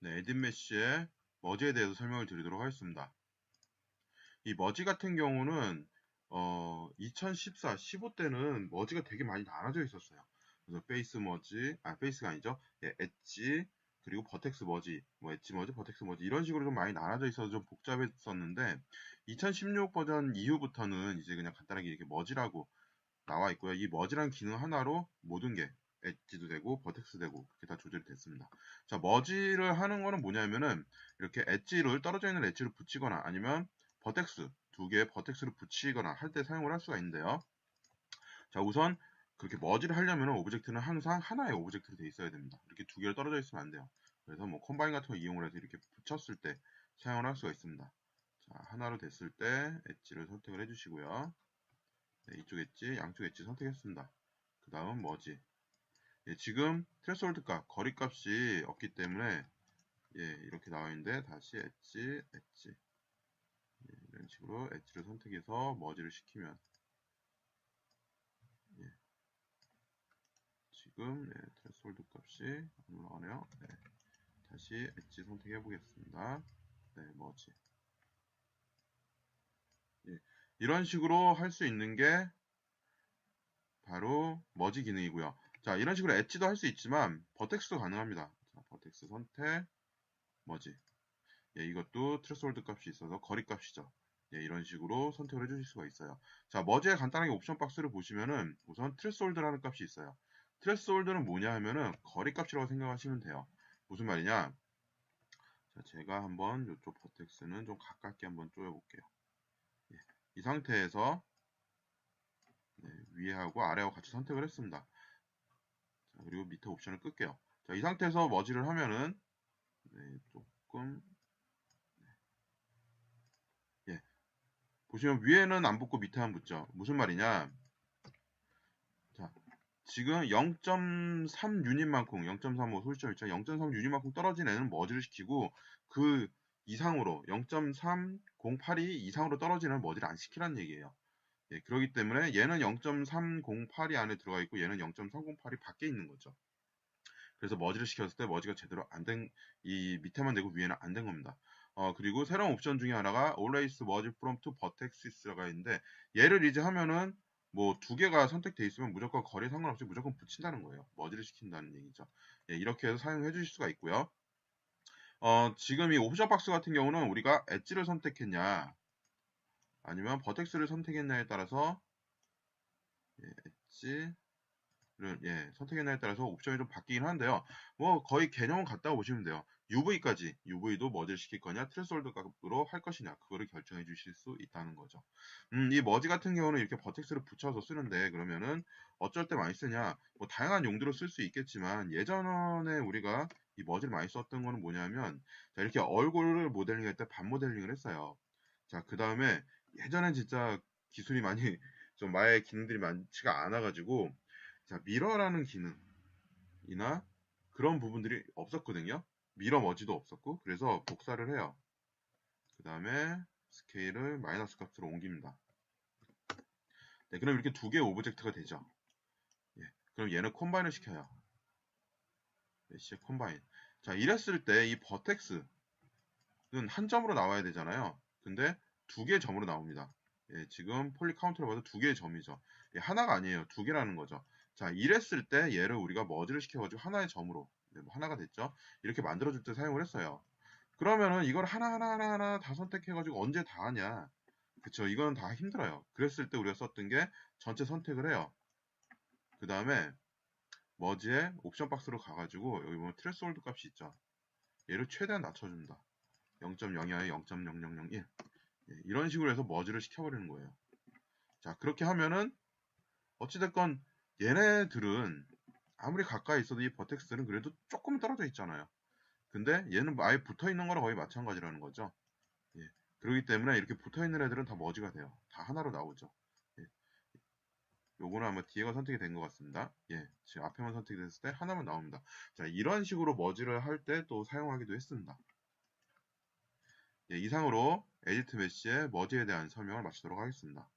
네, 에딘 메쉬의 머지에 대해서 설명을 드리도록 하겠습니다. 이 머지 같은 경우는 어, 2014, 15 때는 머지가 되게 많이 나눠져 있었어요. 그래서 페이스 머지, 아 페이스가 아니죠. 예, 엣지 그리고 버텍스 머지, 뭐 엣지 머지, 버텍스 머지 이런 식으로 좀 많이 나눠져 있어서 좀 복잡했었는데 2016 버전 이후부터는 이제 그냥 간단하게 이렇게 머지라고 나와 있고요. 이 머지란 기능 하나로 모든 게 엣지도 되고 버텍스 되고 그렇게 다 조절이 됐습니다. 자 머지를 하는 거는 뭐냐면은 이렇게 엣지를 떨어져 있는 엣지를 붙이거나 아니면 버텍스 두 개의 버텍스를 붙이거나 할 때 사용을 할 수가 있는데요. 자 우선 그렇게 머지를 하려면 오브젝트는 항상 하나의 오브젝트로 되어 있어야 됩니다. 이렇게 두 개를 떨어져 있으면 안 돼요. 그래서 뭐 컴바인 같은 거 이용을 해서 이렇게 붙였을 때 사용을 할 수가 있습니다. 자 하나로 됐을 때 엣지를 선택을 해주시고요. 네, 이쪽 엣지, 양쪽 엣지 선택했습니다. 그 다음 머지 예, 지금 트레스홀드 값, 거리 값이 없기 때문에 예, 이렇게 나와 있는데 다시 엣지, 엣지 예, 이런 식으로 엣지를 선택해서 머지를 시키면 예, 지금 예, 트레스홀드 값이 안 올라가네요. 네, 다시 엣지 선택해 보겠습니다. 네, 머지 예, 이런 식으로 할 수 있는 게 바로 머지 기능이고요. 자, 이런 식으로 엣지도 할 수 있지만 버텍스도 가능합니다. 자, 버텍스 선택, 머지. 예, 이것도 트레스홀드 값이 있어서 거리 값이죠. 예, 이런 식으로 선택을 해주실 수가 있어요. 자, 머지에 간단하게 옵션 박스를 보시면은 우선 트레스홀드라는 값이 있어요. 트레스홀드는 뭐냐 하면은 거리 값이라고 생각하시면 돼요. 무슨 말이냐? 자, 제가 한번 이쪽 버텍스는 좀 가깝게 한번 쪼여볼게요. 예, 이 상태에서 네, 위에하고 아래하고 같이 선택을 했습니다. 자, 그리고 밑에 옵션을 끌게요. 자, 이 상태에서 머지를 하면은 네, 조금 네. 예. 보시면 위에는 안 붙고 밑에만 붙죠. 무슨 말이냐? 자, 지금 0.3 유닛만큼 0.35 소수점 있죠. 0.3 유닛만큼 떨어진 애는 머지를 시키고 그 이상으로 0.308이 이상으로 떨어지는 머지를 안 시키라는 얘기예요. 예, 그렇기 때문에 얘는 0.308이 안에 들어가 있고 얘는 0.308이 밖에 있는 거죠. 그래서 머지를 시켰을 때 머지가 제대로 안 된, 이 밑에만 되고 위에는 안 된 겁니다. 어, 그리고 새로운 옵션 중에 하나가 always merge from to vertexes가 있는데 얘를 이제 하면은 뭐 두 개가 선택되어 있으면 무조건 거리 상관없이 무조건 붙인다는 거예요. 머지를 시킨다는 얘기죠. 예, 이렇게 해서 사용해 주실 수가 있고요. 어, 지금 이 옵션 박스 같은 경우는 우리가 엣지를 선택했냐 아니면 버텍스를 선택했냐에 따라서 예, 엣지를 예, 선택했냐에 따라서 옵션이 좀 바뀌긴 하는데요. 뭐 거의 개념은 같다고 보시면 돼요. UV까지 UV도 머지를 시킬 거냐 트레스홀드 값으로 할 것이냐 그거를 결정해 주실 수 있다는 거죠. 음, 이 머지 같은 경우는 이렇게 버텍스를 붙여서 쓰는데 그러면은 어쩔 때 많이 쓰냐 뭐 다양한 용도로 쓸 수 있겠지만 예전에 우리가 이 머지를 많이 썼던 거는 뭐냐면 자, 이렇게 얼굴을 모델링 할 때 반 모델링을 했어요. 자, 그 다음에 예전엔 진짜 기술이 많이 좀 마의 기능들이 많지가 않아가지고 자 미러라는 기능이나 그런 부분들이 없었거든요. 미러 머지도 없었고 그래서 복사를 해요. 그 다음에 스케일을 마이너스 값으로 옮깁니다. 네, 그럼 이렇게 두 개의 오브젝트가 되죠. 예, 그럼 얘는 콤바인을 시켜요. 메시의 콤바인. 자, 이랬을 때 이 버텍스는 한 점으로 나와야 되잖아요. 근데 두 개의 점으로 나옵니다. 예, 지금 폴리 카운트를 봐도 두 개의 점이죠. 예, 하나가 아니에요. 두 개라는 거죠. 자, 이랬을 때 얘를 우리가 머지를 시켜가지고 하나의 점으로 네, 뭐 하나가 됐죠. 이렇게 만들어줄 때 사용을 했어요. 그러면은 이걸 하나 하나 하나 하나 다 선택해가지고 언제 다 하냐. 그쵸. 이거는 다 힘들어요. 그랬을 때 우리가 썼던 게 전체 선택을 해요. 그 다음에 머지에 옵션 박스로 가가지고 여기 보면 트레스홀드 값이 있죠. 얘를 최대한 낮춰줍니다. 0.02에 0.0001 예, 이런 식으로 해서 머지를 시켜버리는 거예요. 자, 그렇게 하면은 어찌됐건 얘네들은 아무리 가까이 있어도 이 버텍스는 그래도 조금 떨어져 있잖아요. 근데 얘는 아예 붙어 있는 거랑 거의 마찬가지라는 거죠. 예, 그렇기 때문에 이렇게 붙어 있는 애들은 다 머지가 돼요. 다 하나로 나오죠. 예, 요거는 아마 뒤에가 선택이 된 것 같습니다. 예, 지금 앞에만 선택이 됐을 때 하나만 나옵니다. 자, 이런 식으로 머지를 할 때 또 사용하기도 했습니다. 예, 이상으로 에디트 메시의 머지에 대한 설명을 마치도록 하겠습니다.